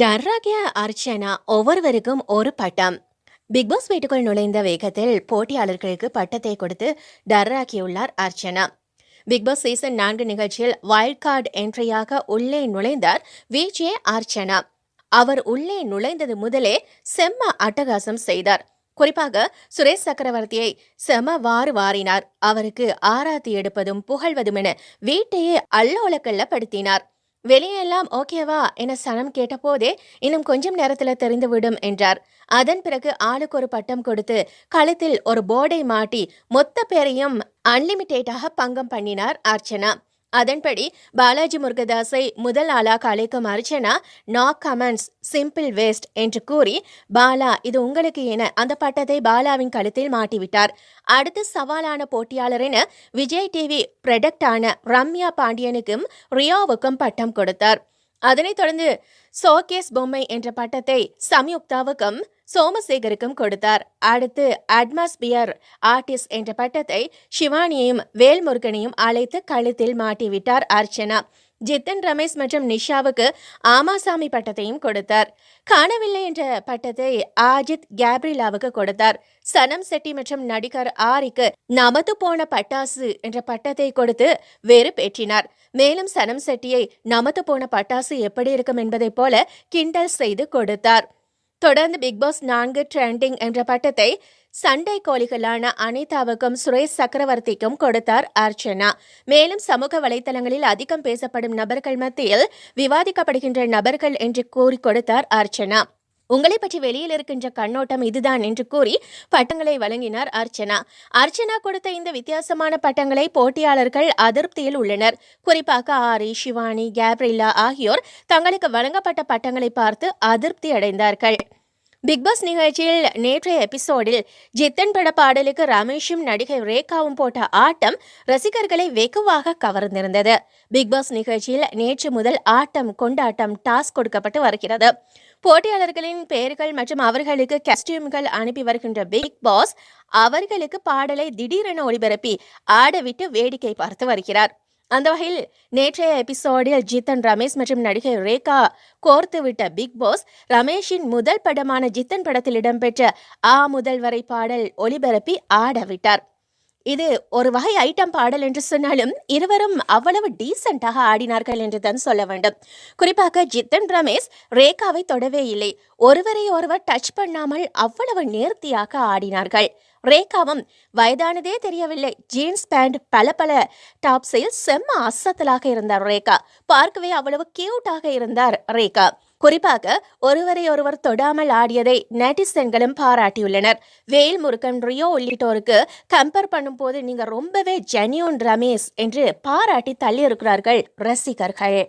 டர்ராகிய அர்ச்சனா ஒவ்வொருவருக்கும் ஒரு பட்டம். பிக் பாஸ் வீட்டுக்குள் நுழைந்த வேகத்தில் போட்டியாளர்களுக்கு பட்டத்தை கொடுத்து டர்ராக்கியுள்ளார் அர்ச்சனா. பிக் பாஸ் சீசன் நான்கு நிகழ்ச்சியில் வைல்ட் கார்டு என்ட்ரியாக உள்ளே நுழைந்தார் விஜே அர்ச்சனா. அவர் உள்ளே நுழைந்தது முதலே செம்ம அட்டகாசம் செய்தார். குறிப்பாக சுரேஷ் சக்கரவர்த்தியை செம வாறு வாரினார். அவருக்கு ஆராத்தி எடுப்பதும் புகழ்வதும் என வீட்டையே அல்லோலக்கல்ல படுத்தினார் வெளியெல்லாம் ஓகேவா என சனம் கேட்டபோதே இன்னும் கொஞ்சம் நேரத்தில் தெரிந்துவிடும் என்றார். அதன் பிறகு ஆளுக்கு ஒரு பட்டம் கொடுத்து கழுத்தில் ஒரு போர்டை மாட்டி மொத்த பேரையும் அன்லிமிட்டேட்டாக பங்கம் பண்ணினார் அர்ச்சனா. அதன்படி பாலாஜி முருகதாஸை முதல் ஆளாக அழைக்கும் அர்ச்சனா நா கமெண்ட்ஸ் சிம்பிள் வேஸ்ட் என்று கூறி பாலா இது உங்களுக்கு என அந்த பட்டத்தை பாலாவின் கழுத்தில் மாட்டிவிட்டார். அடுத்து சவாலான போட்டியாளர் என விஜய் டிவி ப்ரொடக்டான ரம்யா பாண்டியனுக்கும் ரியோவுக்கும் பட்டம் கொடுத்தார். அதனைத் தொடர்ந்து சோகேஸ் பொம்மை என்ற பட்டத்தை சம்யுக்தாவுக்கும் சோமசேகருக்கும் கொடுத்தார். அடுத்து அட்மாஸ்பியர் ஆர்டிஸ்ட் என்ற பட்டத்தை சிவானியையும் வேல்முருகனையும் அழைத்து கழுத்தில் மாட்டிவிட்டார் அர்ச்சனா. ஜித்தன் ரமேஷ் மற்றும் நிஷாவுக்கு ஆமாசாமி பட்டத்தையும் கொடுத்தார். காணவில்லை என்ற பட்டத்தை ஆஜித் கேப்ரிலாவுக்கு கொடுத்தார். சனம் செட்டி மற்றும் நடிகர் ஆரிக்கு நமது போன பட்டாசு என்ற பட்டத்தை கொடுத்து வேறு பேற்றினார். மேலும் சனம் செட்டியை நமது போன பட்டாசு எப்படி இருக்கும் என்பதைப் போல கிண்டல் செய்து கொடுத்தார். தொடர்ந்து பிக் பாஸ் நான்கு ட்ரெண்டிங் என்ற பட்டத்தை சண்டை கோழிகளான அனிதாவுக்கும் சுரேஷ் சக்கரவர்த்திக்கும் கொடுத்தார் அர்ச்சனா. மேலும் சமூக வலைதளங்களில் அதிகம் பேசப்படும் நபர்கள் மத்தியில் விவாதிக்கப்படுகின்ற நபர்கள் என்று கூறி கொடுத்தார் அர்ச்சனா. உங்களை பற்றி வெளியில் இருக்கின்ற கண்ணோட்டம் இதுதான் என்று கூறி பட்டங்களை வழங்கினார் அர்ச்சனா. அர்ச்சனா கொடுத்த இந்த வித்தியாசமான பட்டங்களை போட்டியாளர்கள் அதிருப்தியில் உள்ளனர். குறிப்பாக ஆரி சிவானி கேப்ரில்லா ஆகியோர் தங்களுக்கு வழங்கப்பட்ட பட்டங்களை பார்த்து அதிருப்தி அடைந்தார்கள். பிக் பாஸ் நிகழ்ச்சியில் நேற்றைய எபிசோடில் ஜித்தன் பட பாடலுக்கு ரமேஷும் நடிகை ரேகாவும் போட்ட ஆட்டம் ரசிகர்களை வெகுவாக கவர்ந்திருந்தது. பிக்பாஸ் நிகழ்ச்சியில் நேற்று முதல் ஆட்டம் கொண்டாட்டம் டாஸ்க் கொடுக்கப்பட்டு வருகிறது. போட்டியாளர்களின் பெயர்கள் மற்றும் அவர்களுக்கு கஸ்டியூம்கள் அனுப்பி வருகின்ற பிக் பாஸ் அவர்களுக்கு பாடலை திடீரென ஒளிபரப்பி ஆடவிட்டு வேடிக்கை பார்த்து வருகிறார். அந்த வகையில் நேற்றைய எபிசோடில் ஜித்தன் ரமேஷ் மற்றும் நடிகை ரேகா கோர்த்துவிட்ட பிக் பாஸ் ரமேஷின் முதல் படமான ஜித்தன் படத்தில் இடம்பெற்ற ஆ முதல் வரை பாடல் ஒளிபரப்பி ஆடவிட்டார் இது ஒரு வகை ஐட்டம் பாடல் என்று சொன்னாலும் இருவரும் அவ்வளவு டீசெண்டாக ஆடினார்கள் என்று தான் சொல்ல வேண்டும். குறிப்பாக ஜித்தன் ரமேஷ் ரேகாவை தொடவே இல்லை. ஒருவரை ஒருவர் டச் பண்ணாமல் அவ்வளவு நேர்த்தியாக ஆடினார்கள். ரேகாவும் வயதானதே தெரியவில்லை. ஜீன்ஸ் பேண்ட் பல பல டாப்ஸில் செம்ம அசத்தலாக இருந்தார் ரேகா. பார்க்கவே அவ்வளவு கியூட்டாக இருந்தார் ரேகா. குறிப்பாக ஒருவரை ஒருவர் தொடாமல் ஆடியதை நெட்டிசன்களும் பாராட்டியுள்ளனர். வேல் முருகன் ரியோ உள்ளிட்டோருக்கு கம்பேர் பண்ணும்போது நீங்க ரொம்பவே ஜெனியூன் ரமேஷ் என்று பாராட்டி தள்ளியிருக்கிறார்கள் ரசிகர்கள்.